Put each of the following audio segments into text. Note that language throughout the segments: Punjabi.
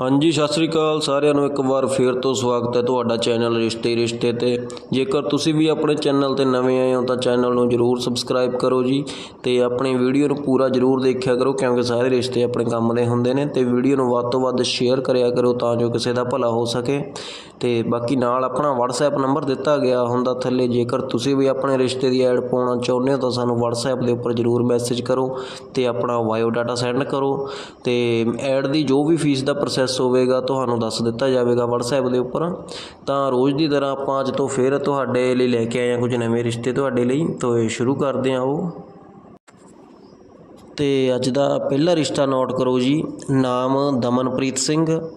ਹਾਂਜੀ, ਸਤਿ ਸ੍ਰੀ ਅਕਾਲ ਸਾਰਿਆਂ ਨੂੰ। ਇੱਕ ਵਾਰ ਫੇਰ ਤੋਂ ਸਵਾਗਤ ਹੈ ਤੁਹਾਡਾ ਚੈਨਲ ਰਿਸ਼ਤੇ ਰਿਸ਼ਤੇ ਤੇ। ਜੇਕਰ ਤੁਸੀਂ ਵੀ ਆਪਣੇ ਚੈਨਲ ਤੇ ਨਵੇਂ ਆਏ ਹੋ ਤਾਂ ਚੈਨਲ ਨੂੰ ਜਰੂਰ ਸਬਸਕ੍ਰਾਈਬ ਕਰੋ ਜੀ ਤੇ ਆਪਣੀ ਵੀਡੀਓ ਨੂੰ ਪੂਰਾ ਜਰੂਰ ਦੇਖਿਆ ਕਰੋ ਕਿਉਂਕਿ ਸਾਰੇ ਰਿਸ਼ਤੇ ਆਪਣੇ ਕੰਮ ਦੇ ਹੁੰਦੇ ਨੇ ਤੇ ਵੀਡੀਓ ਨੂੰ ਵੱਧ ਤੋਂ ਵੱਧ ਸ਼ੇਅਰ ਕਰਿਆ ਕਰੋ ਤਾਂ ਜੋ ਕਿਸੇ ਦਾ ਭਲਾ ਹੋ ਸਕੇ। ਤੇ ਬਾਕੀ ਨਾਲ ਆਪਣਾ WhatsApp ਨੰਬਰ ਦਿੱਤਾ ਗਿਆ ਹੁੰਦਾ ਥੱਲੇ, ਜੇਕਰ ਤੁਸੀਂ ਵੀ ਆਪਣੇ ਰਿਸ਼ਤੇ ਦੀ ਐਡ ਪਾਉਣਾ ਚਾਹੁੰਦੇ ਹੋ ਤਾਂ ਸਾਨੂੰ WhatsApp ਦੇ ਉੱਪਰ ਜਰੂਰ ਮੈਸੇਜ ਕਰੋ ਤੇ ਆਪਣਾ ਬਾਇਓ ਡਾਟਾ ਸੈਂਡ ਕਰੋ ਤੇ ਐਡ ਦੀ ਜੋ ਵੀ ਫੀਸ ਦਾ ਪ੍ਰੋਸੈਸ ਹੋਵੇਗਾ ਤੁਹਾਨੂੰ ਦੱਸ ਦਿੱਤਾ ਜਾਵੇਗਾ WhatsApp ਦੇ ਉੱਪਰ। ਤਾਂ ਰੋਜ਼ ਦੀ ਤਰ੍ਹਾਂ ਆਪਾਂ ਅੱਜ ਤੋਂ ਫਿਰ ਤੁਹਾਡੇ ਲਈ ਲੈ ਕੇ ਆਏ ਹਾਂ ਕੁਝ ਨਵੇਂ ਰਿਸ਼ਤੇ ਤੁਹਾਡੇ ਲਈ। ਤੋਂ ਇਹ ਸ਼ੁਰੂ ਕਰਦੇ ਹਾਂ ਉਹ। ਤੇ ਅੱਜ ਦਾ ਪਹਿਲਾ ਰਿਸ਼ਤਾ ਨੋਟ ਕਰੋ ਜੀ। ਨਾਮ ਦਮਨਪ੍ਰੀਤ ਸਿੰਘ,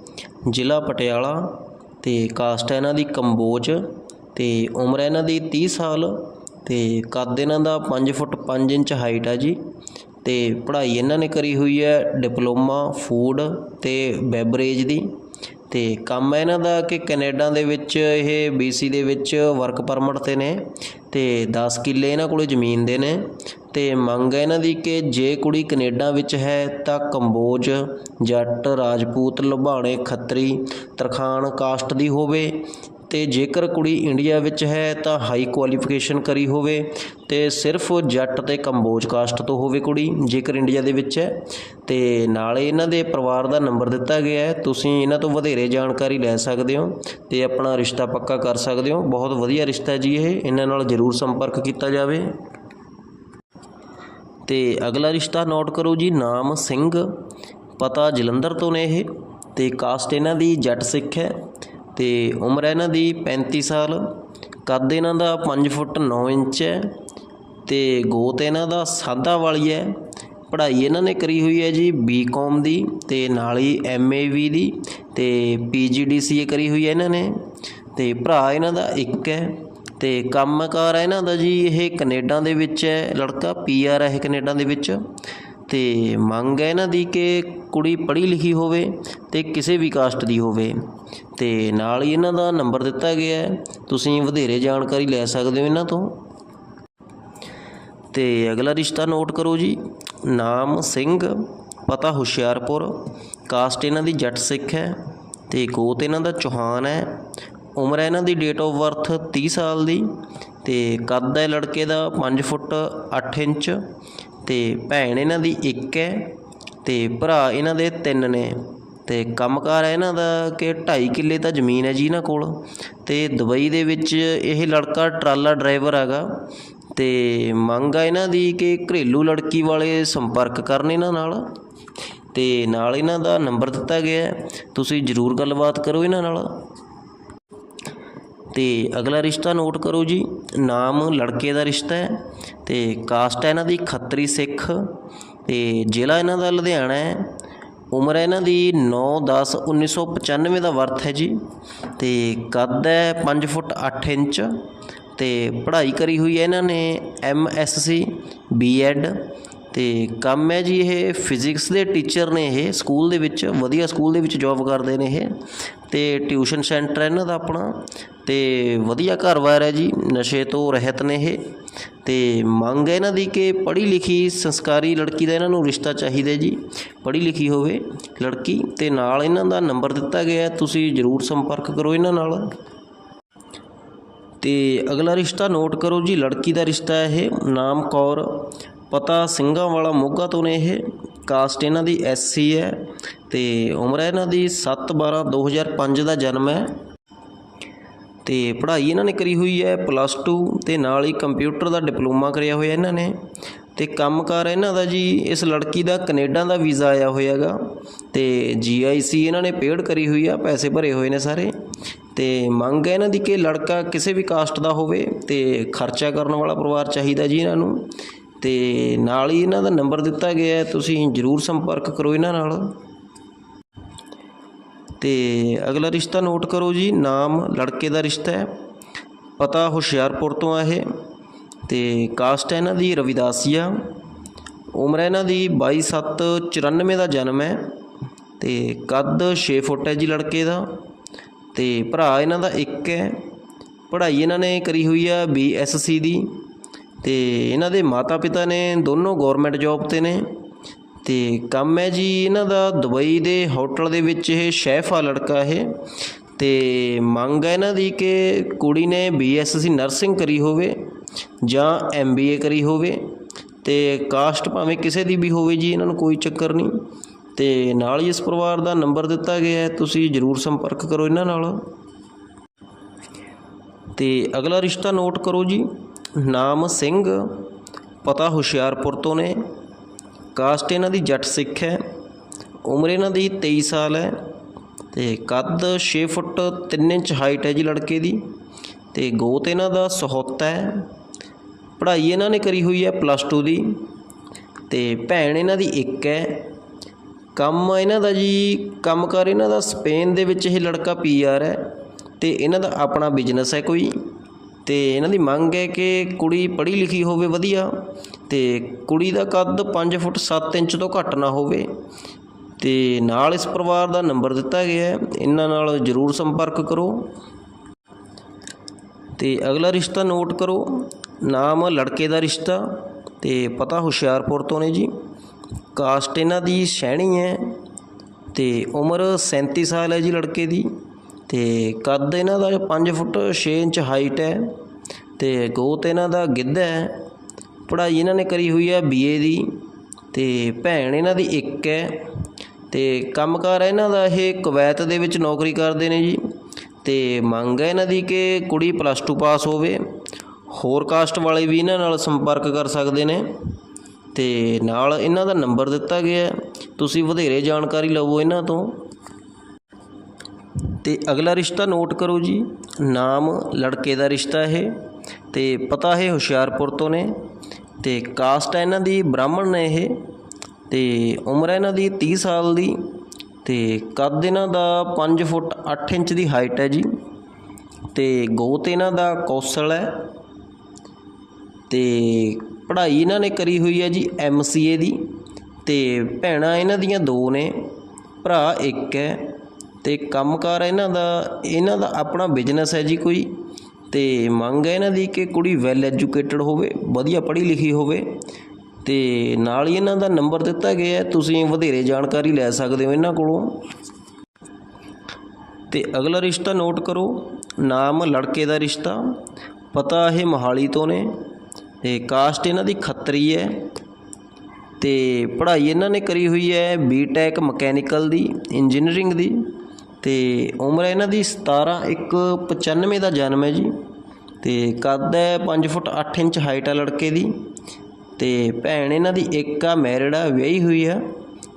ਜ਼ਿਲ੍ਹਾ ਪਟਿਆਲਾ। ਅਤੇ ਕਾਸਟ ਹੈ ਇਹਨਾਂ ਦੀ ਕੰਬੋਜ ਅਤੇ ਉਮਰ ਹੈ ਇਹਨਾਂ ਦੀ ਤੀਹ ਸਾਲ ਅਤੇ ਕੱਦ ਇਹਨਾਂ ਦਾ ਪੰਜ ਫੁੱਟ ਪੰਜ ਇੰਚ ਹਾਈਟ ਹੈ ਜੀ ਅਤੇ ਪੜ੍ਹਾਈ ਇਹਨਾਂ ਨੇ ਕਰੀ ਹੋਈ ਹੈ ਡਿਪਲੋਮਾ, ਫੂਡ ਅਤੇ ਬੈਵਰੇਜ ਦੀ ਅਤੇ ਕੰਮ ਹੈ ਇਹਨਾਂ ਦਾ ਕਿ ਕੈਨੇਡਾ ਦੇ ਵਿੱਚ ਇਹ BC ਦੇ ਵਿੱਚ ਵਰਕ ਪਰਮਿਟ ਤੇ ਨੇ ਅਤੇ 10 ਕਿੱਲੇ ਇਹਨਾਂ ਕੋਲ ਜ਼ਮੀਨ ਦੇ ਨੇ ਤੇ ਮੰਗ ਹੈ ਇਹਨਾਂ ਦੀ ਕਿ ਜੇ ਕੁੜੀ ਕੈਨੇਡਾ ਵਿੱਚ ਹੈ ਤਾਂ ਕੰਬੋਜ, ਜੱਟ, ਰਾਜਪੂਤ ਲੁਬਾਣੇ ਖੱਤਰੀ, ਤਰਖਾਣ ਕਾਸਟ ਦੀ ਹੋਵੇ ਤੇ ਜੇਕਰ ਕੁੜੀ ਇੰਡੀਆ ਵਿੱਚ ਹੈ ਤਾਂ ਹਾਈ ਕੁਆਲੀਫਿਕੇਸ਼ਨ ਕਰੀ ਹੋਵੇ ਤੇ ਸਿਰਫ ਜੱਟ ਤੇ ਕੰਬੋਜ ਕਾਸਟ ਤੋਂ ਹੋਵੇ ਕੁੜੀ, ਜੇਕਰ ਇੰਡੀਆ ਦੇ ਵਿੱਚ ਹੈ। ਤੇ ਨਾਲੇ ਇਹਨਾਂ ਦੇ ਪਰਿਵਾਰ ਦਾ ਨੰਬਰ ਦਿੱਤਾ ਗਿਆ ਹੈ। ਤੁਸੀਂ ਇਹਨਾਂ ਤੋਂ ਵਧੇਰੇ ਜਾਣਕਾਰੀ ਲੈ ਸਕਦੇ ਹੋ ਤੇ ਆਪਣਾ ਰਿਸ਼ਤਾ ਪੱਕਾ ਕਰ ਸਕਦੇ ਹੋ। ਬਹੁਤ ਵਧੀਆ ਰਿਸ਼ਤਾ ਜੀ ਇਹ। ਇਹਨਾਂ ਨਾਲ ਜ਼ਰੂਰ ਸੰਪਰਕ ਕੀਤਾ ਜਾਵੇ। ਤੇ ਅਗਲਾ ਰਿਸ਼ਤਾ ਨੋਟ ਕਰੋ ਜੀ, ਨਾਮ ਸਿੰਘ, ਪਤਾ ਜਲੰਧਰ ਤੋਂ ਨੇ ਇਹ ਤੇ ਕਾਸਟ ਇਹਨਾਂ ਦੀ ਜੱਟ ਸਿੱਖ ਹੈ ਤੇ ਉਮਰ ਹੈ ਇਹਨਾਂ ਦੀ 35 ਸਾਲ, ਕੱਦ ਇਹਨਾਂ ਦਾ 5 ਫੁੱਟ 9 ਇੰਚ ਹੈ ਤੇ ਗੋਤ ਇਹਨਾਂ ਦਾ ਸਾਦਾ ਵਾਲੀ ਹੈ, ਪੜ੍ਹਾਈ ਇਹਨਾਂ ਨੇ ਕਰੀ ਹੋਈ ਹੈ ਜੀ ਬੀਕਾਮ ਦੀ ਤੇ ਨਾਲ ਹੀ ਐਮਏਵੀ ਦੀ ਤੇ ਪੀਜੀਡੀਸੀਏ ਕਰੀ ਹੋਈ ਹੈ ਇਹਨਾਂ ਨੇ ਤੇ ਭਰਾ ਇਹਨਾਂ ਦਾ ਇੱਕ ਹੈ। ਤੇ ਕੰਮਕਾਰ ਹੈ ਇਹਨਾਂ ਦਾ ਜੀ, ਇਹ ਕੈਨੇਡਾ ਦੇ ਵਿੱਚ ਹੈ, ਲੜਕਾ ਪੀਆਰ ਹੈ ਇਹ ਕੈਨੇਡਾ ਦੇ ਵਿੱਚ। ਤੇ ਮੰਗ ਹੈ ਇਹਨਾਂ ਦੀ ਕਿ ਕੁੜੀ ਪੜ੍ਹੀ ਲਿਖੀ ਹੋਵੇ ਤੇ ਕਿਸੇ ਵੀ ਕਾਸਟ ਦੀ ਹੋਵੇ। ਤੇ ਨਾਲ ਹੀ ਇਹਨਾਂ ਦਾ ਨੰਬਰ ਦਿੱਤਾ ਗਿਆ ਹੈ, ਤੁਸੀਂ ਵਧੇਰੇ ਜਾਣਕਾਰੀ ਲੈ ਸਕਦੇ ਹੋ ਇਹਨਾਂ ਤੋਂ। ਤੇ ਅਗਲਾ ਰਿਸ਼ਤਾ ਨੋਟ ਕਰੋ ਜੀ, ਨਾਮ ਸਿੰਘ, ਪਤਾ ਹੁਸ਼ਿਆਰਪੁਰ। ਕਾਸਟ ਇਹਨਾਂ ਦੀ ਜੱਟ ਸਿੱਖ ਹੈ ਤੇ ਗੋਤ ਇਹਨਾਂ ਦਾ ਚੌਹਾਨ ਹੈ। ਉਮਰ ਹੈ ਇਹਨਾਂ ਦੀ ਡੇਟ ਆਫ ਬਰਥ 30 ਸਾਲ ਦੀ ਤੇ ਕੱਦ ਹੈ ਲੜਕੇ ਦਾ 5 ਫੁੱਟ 8 ਇੰਚ ਤੇ ਭੈਣ ਇਹਨਾਂ ਦੀ ਇੱਕ ਹੈ ਤੇ ਭਰਾ ਇਹਨਾਂ ਦੇ ਤਿੰਨ ਨੇ ਤੇ ਕੰਮਕਾਰ ਹੈ ਇਹਨਾਂ ਦਾ ਕਿ 2.5 ਕਿੱਲੇ ਤਾਂ ਜ਼ਮੀਨ ਹੈ ਜੀ ਇਹਨਾਂ ਕੋਲ ਤੇ ਦੁਬਈ ਦੇ ਵਿੱਚ ਇਹ ਲੜਕਾ ਟਰਾਲਾ ਡਰਾਈਵਰ ਹੈਗਾ ਤੇ ਮੰਗ ਆ ਇਹਨਾਂ ਦੀ ਕਿ ਘਰੇਲੂ ਲੜਕੀ ਵਾਲੇ ਸੰਪਰਕ ਕਰਨ ਇਹਨਾਂ ਨਾਲ ਤੇ ਨਾਲ ਇਹਨਾਂ ਦਾ ਨੰਬਰ ਦਿੱਤਾ ਗਿਆ ਤੁਸੀਂ ਜ਼ਰੂਰ ਗੱਲਬਾਤ ਕਰੋ ਇਹਨਾਂ ਨਾਲ। ਤੇ ਅਗਲਾ ਰਿਸ਼ਤਾ ਨੋਟ ਕਰੋ ਜੀ, ਨਾਮ ਲੜਕੇ ਦਾ ਰਿਸ਼ਤਾ ਹੈ ਤੇ ਕਾਸਟ ਹੈ ਇਹਨਾਂ ਦੀ ਖੱਤਰੀ ਸਿੱਖ ਤੇ ਜ਼ਿਲ੍ਹਾ ਇਹਨਾਂ ਦਾ ਲੁਧਿਆਣਾ ਹੈ, ਉਮਰ ਹੈ ਇਹਨਾਂ ਦੀ 9 10 1995 ਦਾ ਵਰਥ ਹੈ ਜੀ ਤੇ ਕੱਦ ਹੈ 5 ਫੁੱਟ 8 ਇੰਚ ਤੇ ਪੜ੍ਹਾਈ ਕਰੀ ਹੋਈ ਹੈ ਇਹਨਾਂ ਨੇ M S C B Ed ਤੇ ਕੰਮ ਹੈ ਜੀ ਇਹ ਫਿਜ਼ਿਕਸ ਦੇ ਟੀਚਰ ਨੇ ਇਹ ਸਕੂਲ ਦੇ ਵਿੱਚ, ਵਧੀਆ ਸਕੂਲ ਦੇ ਵਿੱਚ ਜੌਬ ਕਰਦੇ ਨੇ ਇਹ ਤੇ ਟਿਊਸ਼ਨ ਸੈਂਟਰ ਹੈ ਇਹਨਾਂ ਦਾ ਆਪਣਾ ਤੇ ਵਧੀਆ ਘਰ-ਬਾਰ ਹੈ ਜੀ, ਨਸ਼ੇ ਤੋਂ ਰਹਿਤ ਨੇ ਇਹ ਤੇ ਮੰਗ ਹੈ ਇਹਨਾਂ ਦੀ ਕਿ ਪੜ੍ਹੀ ਲਿਖੀ ਸੰਸਕਾਰੀ ਲੜਕੀ ਦਾ ਇਹਨਾਂ ਨੂੰ ਰਿਸ਼ਤਾ ਚਾਹੀਦਾ ਜੀ, ਪੜ੍ਹੀ ਲਿਖੀ ਹੋਵੇ ਲੜਕੀ ਤੇ ਨਾਲ ਇਹਨਾਂ ਦਾ ਨੰਬਰ ਦਿੱਤਾ ਗਿਆ, ਤੁਸੀਂ ਜ਼ਰੂਰ ਸੰਪਰਕ ਕਰੋ ਇਹਨਾਂ ਨਾਲ। ਤੇ ਅਗਲਾ ਰਿਸ਼ਤਾ ਨੋਟ ਕਰੋ ਜੀ, ਲੜਕੀ ਦਾ ਰਿਸ਼ਤਾ ਹੈ ਇਹ, ਨਾਮ ਕੌਰ ਪਤਾ ਸਿੰਘਾਂ ਵਾਲਾ ਮੋਗਾ ਤੋਂ ਨੇ ਇਹ। ਕਾਸਟ ਇਹਨਾਂ ਦੀ ਐਸਸੀ ਹੈ ਤੇ ਉਮਰ ਹੈ ਇਹਨਾਂ ਦੀ 7 12 2005 ਦਾ ਜਨਮ ਹੈ। ਤੇ ਪੜ੍ਹਾਈ ਇਹਨਾਂ ਨੇ ਕਰੀ ਹੋਈ ਹੈ ਪਲੱਸ 2 ਤੇ ਨਾਲ ਹੀ ਕੰਪਿਊਟਰ ਦਾ ਡਿਪਲੋਮਾ ਕਰਿਆ ਹੋਇਆ ਇਹਨਾਂ ਨੇ। ਤੇ ਕੰਮਕਾਰ ਇਹਨਾਂ ਦਾ ਜੀ, ਇਸ ਲੜਕੀ ਦਾ ਕੈਨੇਡਾ ਦਾ ਵੀਜ਼ਾ ਆਇਆ ਹੋਇਆ ਹੈਗਾ ਤੇ ਜੀਆਈਸੀ ਇਹਨਾਂ ਨੇ ਪੇਡ ਕਰੀ ਹੋਈ ਆ, ਪੈਸੇ ਭਰੇ ਹੋਏ ਨੇ ਸਾਰੇ। ਤੇ ਮੰਗ ਹੈ ਇਹਨਾਂ ਦੀ ਕਿ ਲੜਕਾ ਕਿਸੇ ਵੀ ਕਾਸਟ ਦਾ ਹੋਵੇ ਤੇ ਖਰਚਾ ਕਰਨ ਵਾਲਾ ਪਰਿਵਾਰ ਚਾਹੀਦਾ ਜੀ ਇਹਨਾਂ ਨੂੰ। ਤੇ ਨਾਲ ਹੀ ਇਹਨਾਂ ਦਾ ਨੰਬਰ ਦਿੱਤਾ ਗਿਆ ਹੈ, ਤੁਸੀਂ ਜ਼ਰੂਰ ਸੰਪਰਕ ਕਰੋ ਇਹਨਾਂ ਨਾਲ। ਤੇ ਅਗਲਾ ਰਿਸ਼ਤਾ ਨੋਟ ਕਰੋ ਜੀ, ਨਾਮ ਲੜਕੇ ਦਾ ਰਿਸ਼ਤਾ ਹੈ, ਪਤਾ ਹੁਸ਼ਿਆਰਪੁਰ ਤੋਂ ਆ ਇਹ, ਤੇ ਕਾਸਟ ਹੈ ਇਹਨਾਂ ਦੀ ਰਵਿਦਾਸੀਆ, ਉਮਰ ਹੈ ਇਹਨਾਂ ਦੀ 22/7/94 ਦਾ ਜਨਮ ਹੈ, ਤੇ ਕੱਦ 6 ਫੁੱਟ ਹੈ ਜੀ ਲੜਕੇ ਦਾ, ਤੇ ਭਰਾ ਇਹਨਾਂ ਦਾ ਇੱਕ ਹੈ, ਪੜ੍ਹਾਈ ਇਹਨਾਂ ਨੇ ਕਰੀ ਹੋਈ ਆ ਬੀਐਸਸੀ ਦੀ ਤੇ ਇਹਨਾਂ ਦੇ ਮਾਤਾ ਪਿਤਾ ਨੇ ਦੋਨੋਂ ਗਵਰਨਮੈਂਟ ਜੌਬ ਤੇ ਨੇ। ਤੇ ਕੰਮ ਹੈ ਜੀ ਇਹਨਾਂ ਦਾ ਦੁਬਈ ਦੇ ਹੋਟਲ ਦੇ ਵਿੱਚ ਇਹ ਸ਼ੈਫ ਆ ਲੜਕਾ ਇਹ। ਤੇ ਮੰਗ ਹੈ ਇਹਨਾਂ ਦੀ ਕਿ ਕੁੜੀ ਨੇ ਬੀਐਸਸੀ ਨਰਸਿੰਗ ਕਰੀ ਹੋਵੇ ਜਾਂ ਐਮਬੀਏ ਕਰੀ ਹੋਵੇ। ਤੇ ਕਾਸਟ ਭਾਵੇਂ ਕਿਸੇ ਦੀ ਵੀ ਹੋਵੇ ਜੀ, ਇਹਨਾਂ ਨੂੰ ਕੋਈ ਚੱਕਰ ਨਹੀਂ। ਤੇ ਨਾਲ ਹੀ ਇਸ ਪਰਿਵਾਰ ਦਾ ਨੰਬਰ ਦਿੱਤਾ ਗਿਆ ਹੈ, ਤੁਸੀਂ ਜਰੂਰ ਸੰਪਰਕ ਕਰੋ ਇਹਨਾਂ ਨਾਲ। ਤੇ ਅਗਲਾ ਰਿਸ਼ਤਾ ਨੋਟ ਕਰੋ ਜੀ। ਨਾਮ ਸਿੰਘ, ਪਤਾ ਹੁਸ਼ਿਆਰਪੁਰ ਤੋਂ ਨੇ। ਕਾਸਟ ਇਹਨਾਂ ਦੀ ਜੱਟ ਸਿੱਖ ਹੈ। ਉਮਰ ਇਹਨਾਂ ਦੀ 23 ਸਾਲ ਹੈ ਤੇ ਕੱਦ 6 ਫੁੱਟ 3 ਇੰਚ ਹਾਈਟ ਹੈ ਜੀ ਲੜਕੇ ਦੀ ਤੇ ਗੋਤ ਇਹਨਾਂ ਦਾ ਸਹੌਤਾ ਹੈ। ਪੜ੍ਹਾਈ ਇਹਨਾਂ ਨੇ ਕਰੀ ਹੋਈ ਹੈ ਪਲੱਸ 2 ਦੀ ਤੇ ਭੈਣ ਇਹਨਾਂ ਦੀ ਇੱਕ ਹੈ। ਕੰਮ ਇਹਨਾਂ ਦਾ ਜੀ, ਕੰਮਕਾਰ ਇਹਨਾਂ ਦਾ ਸਪੇਨ ਦੇ ਵਿੱਚ ਇਹ ਲੜਕਾ ਪੀਆਰ ਹੈ ਤੇ ਇਹਨਾਂ ਦਾ ਆਪਣਾ ਬਿਜ਼ਨਸ ਹੈ ਕੋਈ। ਅਤੇ ਇਹਨਾਂ ਦੀ ਮੰਗ ਹੈ ਕਿ ਕੁੜੀ ਪੜ੍ਹੀ ਲਿਖੀ ਹੋਵੇ ਵਧੀਆ ਅਤੇ ਕੁੜੀ ਦਾ ਕੱਦ 5 ਫੁੱਟ 7 ਇੰਚ ਤੋਂ ਘੱਟ ਨਾ ਹੋਵੇ ਅਤੇ ਨਾਲ ਇਸ ਪਰਿਵਾਰ ਦਾ ਨੰਬਰ ਦਿੱਤਾ ਗਿਆ ਹੈ। ਇਹਨਾਂ ਨਾਲ ਜਰੂਰ ਸੰਪਰਕ ਕਰੋ ਤੇ ਅਗਲਾ ਰਿਸ਼ਤਾ ਨੋਟ ਕਰੋ। ਨਾਮ ਲੜਕੇ ਦਾ ਰਿਸ਼ਤਾ ਤੇ ਪਤਾ ਹੁਸ਼ਿਆਰਪੁਰ ਤੋਂ ਨੇ ਜੀ। ਕਾਸਟ ਇਹਨਾਂ ਦੀ ਸੈਣੀ ਹੈ ਤੇ ਉਮਰ 37 ਸਾਲ ਹੈ ਜੀ ਲੜਕੇ ਦੀ। ਤੇ ਕੱਦ ਇਹਨਾਂ ਦਾ 5 ਫੁੱਟ 6 ਇੰਚ ਹਾਈਟ ਹੈ ਤੇ ਗੋਤ ਇਹਨਾਂ ਦਾ ਗਿੱਧਾ ਹੈ। ਪੜ੍ਹਾਈ ਇਹਨਾਂ ਨੇ ਕਰੀ ਹੋਈ ਹੈ ਬੀਏ ਦੀ ਤੇ ਭੈਣ ਇਹਨਾਂ ਦੀ ਇੱਕ ਹੈ ਤੇ ਕੰਮਕਾਰ ਹੈ ਇਹਨਾਂ ਦਾ ਇਹ ਕੁਵੈਤ ਦੇ ਵਿੱਚ ਨੌਕਰੀ ਕਰਦੇ ਨੇ ਜੀ ਤੇ ਮੰਗ ਹੈ ਇਹਨਾਂ ਦੀ ਕਿ ਕੁੜੀ ਪਲੱਸ 2 ਪਾਸ ਹੋਵੇ। ਹੋਰ ਕਾਸਟ ਵਾਲੇ ਵੀ ਇਹਨਾਂ ਨਾਲ ਸੰਪਰਕ ਕਰ ਸਕਦੇ ਨੇ ਤੇ ਨਾਲ ਇਹਨਾਂ ਦਾ ਨੰਬਰ ਦਿੱਤਾ ਗਿਆ ਤੁਸੀਂ ਵਧੇਰੇ ਜਾਣਕਾਰੀ ਲਵੋ ਇਹਨਾਂ ਤੋਂ। ਤੇ ਅਗਲਾ ਰਿਸ਼ਤਾ ਨੋਟ ਕਰੋ ਜੀ। ਨਾਮ, ਲੜਕੇ ਦਾ ਰਿਸ਼ਤਾ ਇਹ, ਤੇ ਪਤਾ ਹੈ ਹੁਸ਼ਿਆਰਪੁਰ ਤੋਂ ਨੇ। ਤੇ ਕਾਸਟ ਹੈ ਇਹਨਾਂ ਦੀ, ਬ੍ਰਾਹਮਣ ਨੇ ਇਹ। ਤੇ ਉਮਰ ਹੈ ਇਹਨਾਂ ਦੀ 30 ਸਾਲ ਦੀ। ਤੇ ਕੱਦ ਇਹਨਾਂ ਦਾ 5 ਫੁੱਟ 8 ਇੰਚ ਦੀ ਹਾਈਟ ਹੈ ਜੀ। ਤੇ ਗੋਤ ਇਹਨਾਂ ਦਾ ਕੌਸ਼ਲ ਹੈ। ਤੇ ਪੜ੍ਹਾਈ ਇਹਨਾਂ ਨੇ ਕਰੀ ਹੋਈ ਹੈ ਜੀ ਏ ਦੀ। ਤੇ ਭੈਣਾਂ ਇਹਨਾਂ ਦੀਆਂ ਦੋ ਨੇ। ਭਰਾ ਇੱਕ ਹੈ। ਤੇ ਕੰਮਕਾਰ ਇਹਨਾਂ ਦਾ ਇਹਨਾਂ ਦਾ ਆਪਣਾ ਬਿਜ਼ਨਸ ਹੈ ਜੀ ਕੋਈ। ਤੇ ਮੰਗ ਹੈ ਇਹਨਾਂ ਦੀ ਕਿ ਕੁੜੀ ਵੈਲ ਐਜੂਕੇਟਡ ਹੋਵੇ, ਵਧੀਆ ਪੜ੍ਹੀ ਲਿਖੀ ਹੋਵੇ। ਤੇ ਨਾਲ ਹੀ ਇਹਨਾਂ ਦਾ ਨੰਬਰ ਦਿੱਤਾ ਗਿਆ ਹੈ, ਤੁਸੀਂ ਵਧੇਰੇ ਜਾਣਕਾਰੀ ਲੈ ਸਕਦੇ ਹੋ ਇਹਨਾਂ ਕੋਲੋਂ। ਤੇ ਅਗਲਾ ਰਿਸ਼ਤਾ ਨੋਟ ਕਰੋ, ਨਾਮ ਲੜਕੇ ਦਾ ਰਿਸ਼ਤਾ, ਪਤਾ ਇਹ ਮੋਹਾਲੀ ਤੋਂ ਨੇ। ਤੇ ਕਾਸਟ ਇਹਨਾਂ ਦੀ ਖੱਤਰੀ ਹੈ। ਤੇ ਪੜ੍ਹਾਈ ਇਹਨਾਂ ਨੇ ਕਰੀ ਹੋਈ ਹੈ ਬੀਟੈਕ ਮਕੈਨੀਕਲ ਦੀ ਇੰਜੀਨੀਅਰਿੰਗ ਦੀ। ਤੇ ਉਮਰ ਇਹਨਾਂ ਦੀ 17 ਇੱਕ 95 ਦਾ ਜਨਮ ਹੈ ਜੀ। ਤੇ ਕੱਦ ਹੈ 5 ਫੁੱਟ 8 ਇੰਚ ਹਾਈਟ ਹੈ ਲੜਕੇ ਦੀ। ਤੇ ਭੈਣ ਇਹਨਾਂ ਦੀ ਇੱਕ ਆ ਮੈਰਿਡ ਆ, ਵਿਆਹੀ ਹੋਈ ਆ।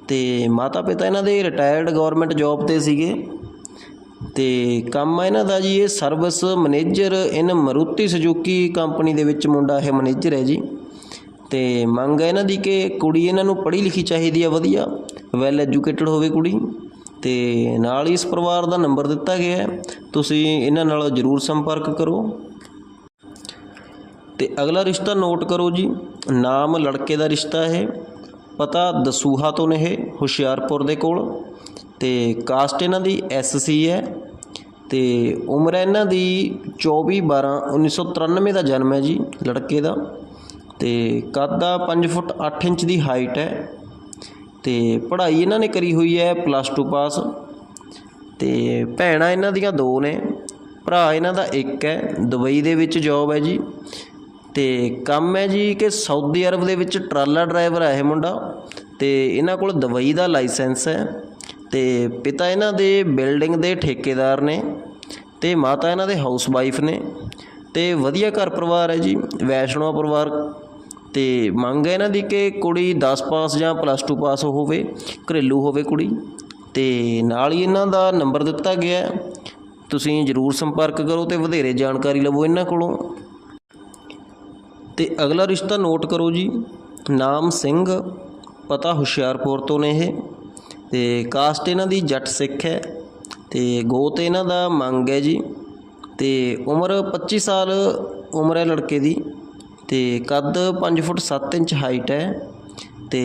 ਤੇ ਮਾਤਾ ਪਿਤਾ ਇਹਨਾਂ ਦੇ ਰਿਟਾਇਰਡ ਗਵਰਨਮੈਂਟ ਜੌਬ ਤੇ ਸੀਗੇ। ਤੇ ਕੰਮ ਆ ਇਹਨਾਂ ਦਾ ਜੀ ਇਹ service manager in Maruti Suzuki company ਦੇ ਵਿੱਚ ਮੁੰਡਾ ਇਹ ਮੈਨੇਜਰ ਹੈ ਜੀ। ਤੇ ਮੰਗ ਹੈ ਇਹਨਾਂ ਦੀ ਕਿ ਕੁੜੀ ਇਹਨਾਂ ਨੂੰ ਪੜ੍ਹੀ ਲਿਖੀ ਚਾਹੀਦੀ ਆ, ਵਧੀਆ ਵੈਲ ਐਜੂਕੇਟਡ ਹੋਵੇ ਕੁੜੀ। ਤੇ ਨਾਲ ਹੀ ਇਸ ਪਰਿਵਾਰ ਦਾ ਨੰਬਰ ਦਿੱਤਾ ਗਿਆ ਹੈ। ਤੁਸੀਂ ਇਹਨਾਂ ਨਾਲ ਜਰੂਰ ਸੰਪਰਕ ਕਰੋ। ਤੇ ਅਗਲਾ ਰਿਸ਼ਤਾ ਨੋਟ ਕਰੋ ਜੀ। ਨਾਮ ਲੜਕੇ ਦਾ ਰਿਸ਼ਤਾ ਹੈ। ਪਤਾ ਦਸੂਹਾ ਤੋਂ ਨੇ ਇਹ, ਹੁਸ਼ਿਆਰਪੁਰ ਦੇ ਕੋਲ। ਤੇ ਕਾਸਟ ਇਹਨਾਂ ਦੀ ਐਸਸੀ ਹੈ। ਤੇ ਉਮਰ ਹੈ ਇਹਨਾਂ ਦੀ 24 12 1993 ਦਾ ਜਨਮ ਹੈ ਜੀ, ਲੜਕੇ ਦਾ। ਤੇ ਕੱਦ ਦਾ 5 ਫੁੱਟ 8 ਇੰਚ ਦੀ ਹਾਈਟ ਹੈ। ਤੇ ਪੜ੍ਹਾਈ ਇਹਨਾਂ ਨੇ ਕਰੀ ਹੋਈ ਹੈ ਪਲੱਸ 2 ਪਾਸ ਤੇ ਭੈਣਾਂ ਇਹਨਾਂ ਦੀਆਂ ਦੋ ਨੇ, ਭਰਾ ਇਹਨਾਂ ਦਾ ਇੱਕ ਹੈ, ਦੁਬਈ ਦੇ ਵਿੱਚ ਜੌਬ ਹੈ ਜੀ ਤੇ ਕੰਮ ਹੈ ਜੀ ਕਿ ਸਾਊਦੀ ਅਰਬ ਦੇ ਵਿੱਚ ਟਰਾਲਾ ਡਰਾਈਵਰ ਹੈ ਇਹ ਮੁੰਡਾ ਤੇ ਇਹਨਾਂ ਕੋਲ ਦੁਬਈ ਦਾ ਲਾਇਸੈਂਸ ਹੈ ਤੇ ਪਿਤਾ ਇਹਨਾਂ ਦੇ ਬਿਲਡਿੰਗ ਦੇ ਠੇਕੇਦਾਰ ਨੇ ਤੇ ਮਾਤਾ ਇਹਨਾਂ ਦੇ ਹਾਊਸ ਵਾਈਫ ਨੇ ਤੇ ਵਧੀਆ ਘਰ ਪਰਿਵਾਰ ਹੈ ਜੀ ਵੈਸ਼ਨਵਾ ਪਰਿਵਾਰ ਤੇ ਮੰਗ ਹੈ ਇਹਨਾਂ ਦੀ ਕਿ ਕੁੜੀ 10 ਪਾਸ ਜਾਂ ਪਲੱਸ 2 ਪਾਸ ਹੋਵੇ, ਘਰੇਲੂ ਹੋਵੇ ਕੁੜੀ। ਤੇ ਨਾਲ ਹੀ ਇਹਨਾਂ ਦਾ ਨੰਬਰ ਦਿੱਤਾ ਗਿਆ ਤੁਸੀਂ ਜਰੂਰ ਸੰਪਰਕ ਕਰੋ ਤੇ ਵਧੇਰੇ ਜਾਣਕਾਰੀ ਲਵੋ ਇਹਨਾਂ ਕੋਲੋਂ। ਤੇ ਅਗਲਾ ਰਿਸ਼ਤਾ ਨੋਟ ਕਰੋ ਜੀ। ਨਾਮ ਸਿੰਘ, ਪਤਾ ਹੁਸ਼ਿਆਰਪੁਰ ਤੋਂ ਨੇ ਇਹ। ਤੇ ਕਾਸਟ ਇਹਨਾਂ ਦੀ ਜੱਟ ਸਿੱਖ ਹੈ। ਤੇ ਗੋਤ ਇਹਨਾਂ ਦਾ ਮੰਗ ਹੈ ਜੀ। ਤੇ ਉਮਰ 25 ਸਾਲ ਉਮਰ ਹੈ ਲੜਕੇ ਦੀ। ਤੇ ਕੱਦ 5 ਫੁੱਟ 7 ਇੰਚ ਹਾਈਟ ਹੈ ਤੇ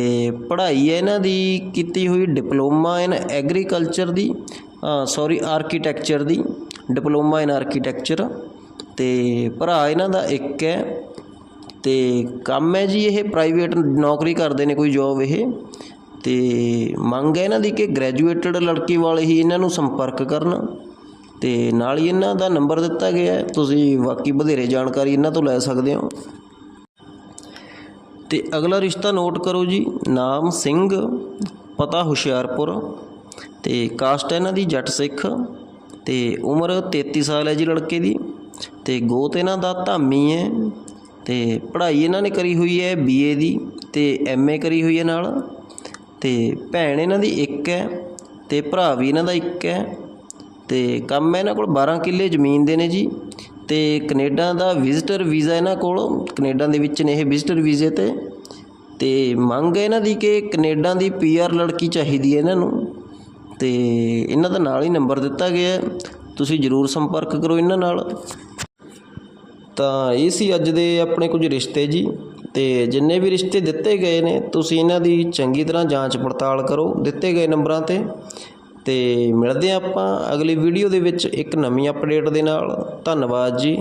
ਪੜ੍ਹਾਈ ਹੈ ਇਹਨਾਂ ਦੀ, ਕੀਤੀ ਹੋਈ ਡਿਪਲੋਮਾ ਇਨ ਐਗਰੀਕਲਚਰ ਦੀ ਸੌਰੀ ਆਰਕੀਟੈਕਚਰ ਦੀ, ਡਿਪਲੋਮਾ ਇਨ ਆਰਕੀਟੈਕਚਰ ਤੇ ਭਰਾ ਇਹਨਾਂ ਦਾ ਇੱਕ ਹੈ ਤੇ ਕੰਮ ਹੈ ਜੀ ਇਹ ਪ੍ਰਾਈਵੇਟ ਨੌਕਰੀ ਕਰਦੇ ਨੇ ਕੋਈ ਜੋਬ ਇਹ ਤੇ ਮੰਗ ਹੈ ਇਹਨਾਂ ਦੀ ਕਿ ਗ੍ਰੈਜੂਏਟਡ ਲੜਕੀ ਵਾਲੇ ਹੀ ਇਹਨਾਂ ਨੂੰ ਸੰਪਰਕ ਕਰਨ ਤੇ ਨਾਲ ਹੀ ਇਹਨਾਂ ਦਾ ਨੰਬਰ ਦਿੱਤਾ ਗਿਆ ਤੁਸੀਂ ਬਾਕੀ ਵਧੇਰੇ ਜਾਣਕਾਰੀ ਇਹਨਾਂ ਤੋਂ ਲੈ ਸਕਦੇ ਹੋ। ਤੇ ਅਗਲਾ ਰਿਸ਼ਤਾ ਨੋਟ ਕਰੋ ਜੀ, ਨਾਮ ਸਿੰਘ, ਪਤਾ ਹੁਸ਼ਿਆਰਪੁਰ ਤੇ ਕਾਸਟ ਹੈ ਇਹਨਾਂ ਦੀ ਜੱਟ ਸਿੱਖ ਤੇ ਉਮਰ 33 ਸਾਲ ਹੈ ਜੀ ਲੜਕੇ ਦੀ ਤੇ ਗੋਤ ਇਹਨਾਂ ਦਾ ਧਾਮੀ ਹੈ ਤੇ ਪੜ੍ਹਾਈ ਇਹਨਾਂ ਨੇ ਕਰੀ ਹੋਈ ਹੈ ਬੀਏ ਦੀ ਤੇ ਐਮਏ ਕਰੀ ਹੋਈ ਹੈ ਨਾਲ ਤੇ ਭੈਣ ਇਹਨਾਂ ਦੀ ਇੱਕ ਹੈ ਤੇ ਭਰਾ ਵੀ ਇਹਨਾਂ ਦਾ ਇੱਕ ਹੈ ਤੇ ਕੰਮ ਹੈ ਇਹਨਾਂ ਕੋਲ 12 ਕਿੱਲੇ ਜ਼ਮੀਨ ਦੇ ਨੇ ਜੀ ਤੇ ਕੈਨੇਡਾ ਦਾ ਵਿਜ਼ਟਰ ਵੀਜ਼ਾ ਇਹਨਾਂ ਕੋਲ, ਕੈਨੇਡਾ ਦੇ ਵਿੱਚ ਨੇ ਇਹ ਵਿਜ਼ਿਟਰ ਵੀਜ਼ੇ ਤੇ। ਤੇ ਮੰਗ ਹੈ ਇਹਨਾਂ ਦੀ ਕਿ ਕੈਨੇਡਾ ਦੀ ਪੀਆਰ ਲੜਕੀ ਚਾਹੀਦੀ ਹੈ ਇਹਨਾਂ ਨੂੰ। ਤੇ ਇਹਨਾਂ ਦਾ ਨਾਲ ਹੀ ਨੰਬਰ ਦਿੱਤਾ ਗਿਆ ਤੁਸੀਂ ਜ਼ਰੂਰ ਸੰਪਰਕ ਕਰੋ ਇਹਨਾਂ ਨਾਲ। ਤਾਂ ਇਹ ਸੀ ਅੱਜ ਦੇ ਆਪਣੇ ਕੁਝ ਰਿਸ਼ਤੇ ਜੀ। ਤੇ ਜਿੰਨੇ ਵੀ ਰਿਸ਼ਤੇ ਦਿੱਤੇ ਗਏ ਨੇ, ਤੁਸੀਂ ਇਹਨਾਂ ਦੀ ਚੰਗੀ ਤਰ੍ਹਾਂ ਜਾਂਚ ਪੜਤਾਲ ਕਰੋ। ਦਿੱਤੇ ਗਏ ਨੰਬਰਾਂ ਤੇ। ਤੇ ਮਿਲਦੇ ਹਾਂ ਆਪਾਂ ਅਗਲੀ ਵੀਡੀਓ ਦੇ ਵਿੱਚ ਇੱਕ ਨਵੀਂ ਅਪਡੇਟ ਦੇ ਨਾਲ। ਧੰਨਵਾਦ ਜੀ।